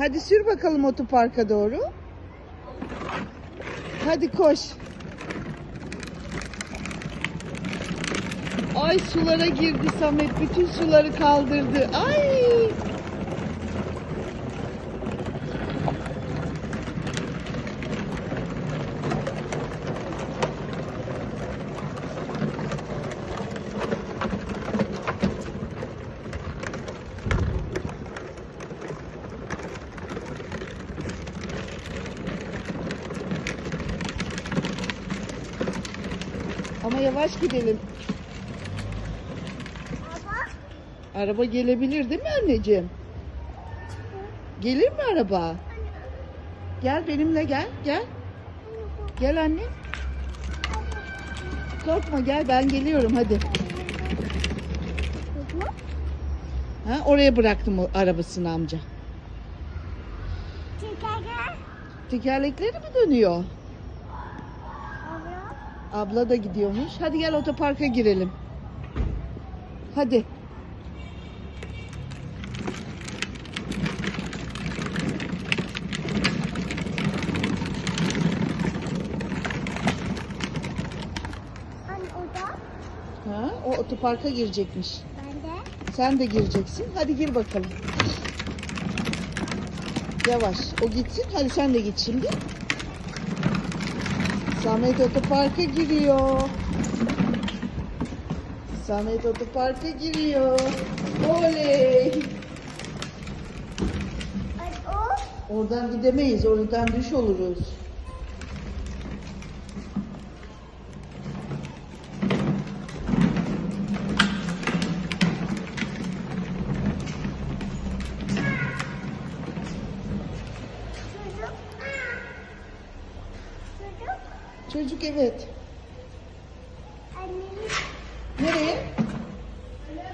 Hadi sür bakalım otoparka doğru. Hadi koş. Ay sulara girdi Samet. Bütün suları kaldırdı. Ay. Ama yavaş gidelim. Araba gelebilir değil mi anneciğim? Gelir mi araba? Gel benimle gel, gel. Gel anne. Korkma gel ben geliyorum hadi. Ha, oraya bıraktım o arabasını amca. Tekerlekleri mi dönüyor? Abla da gidiyormuş. Hadi gel otoparka girelim. Hadi. Anne o da. Ha, o otoparka girecekmiş. Ben de. Sen de gireceksin. Hadi gir bakalım. Yavaş. O gitsin. Hadi sen de git şimdi. Samet otoparka giriyor. Samet otoparka giriyor. Oley. Oradan gidemeyiz. Oradan düş oluruz. Çocuk evet. Nereye?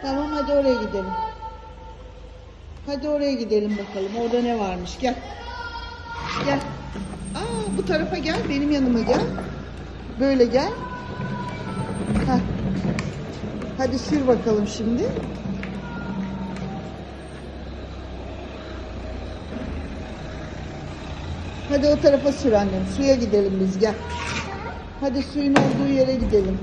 Tamam hadi oraya gidelim. Hadi oraya gidelim bakalım. Orada ne varmış? Gel. Gel. Aa, bu tarafa gel. Benim yanıma gel. Böyle gel. Heh. Hadi sür bakalım şimdi. Hadi o tarafa sür annem. Suya gidelim biz gel. Hadi suyun olduğu yere gidelim.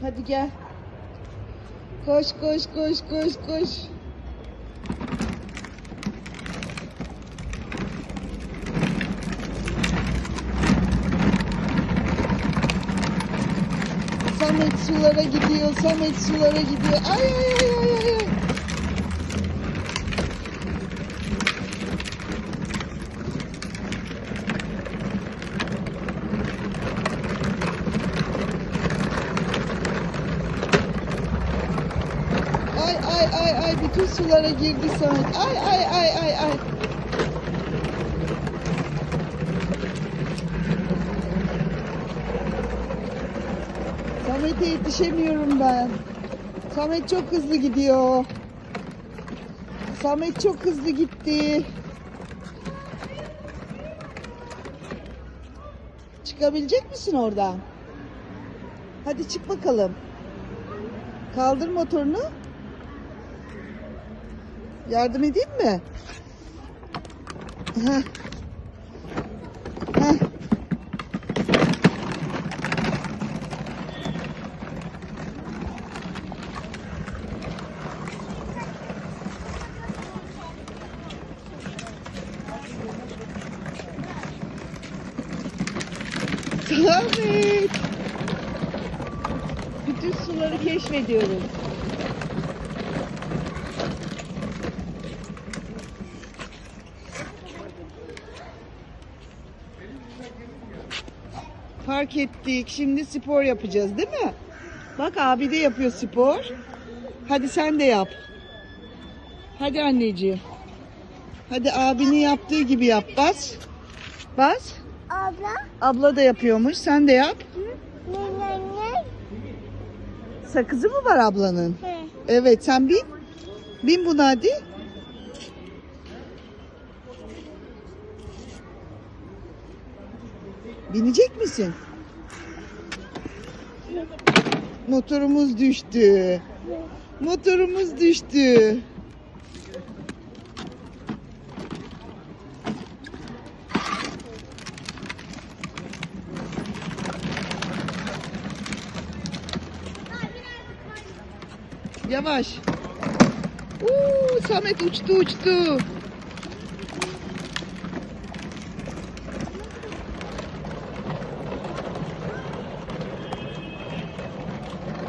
Hadi gel. Koş koş koş koş koş. Samet sulara gidiyor. Samet sulara gidiyor. Ay ay ay ay ay. ay. Ay ay ay bütün sulara girdi Samet. Ay ay ay ay ay. Samet'e yetişemiyorum ben. Samet çok hızlı gidiyor. Samet çok hızlı gitti. Çıkabilecek misin oradan? Hadi çık bakalım. Kaldır motorunu. Yardım edeyim mi? Heh. Samet. Bütün suları keşfediyoruz. Fark ettik. Şimdi spor yapacağız değil mi? Bak abi de yapıyor spor. Hadi sen de yap. Hadi anneciğim. Hadi abinin yaptığı gibi yap. Bas. Bas. Abla. Abla da yapıyormuş. Sen de yap. Ne ne ne? Sakızı mı var ablanın? He. Evet sen bin. Bin buna hadi. Binecek misin? Motorumuz düştü. Motorumuz düştü. Yavaş. Uuu Samet uçtu uçtu.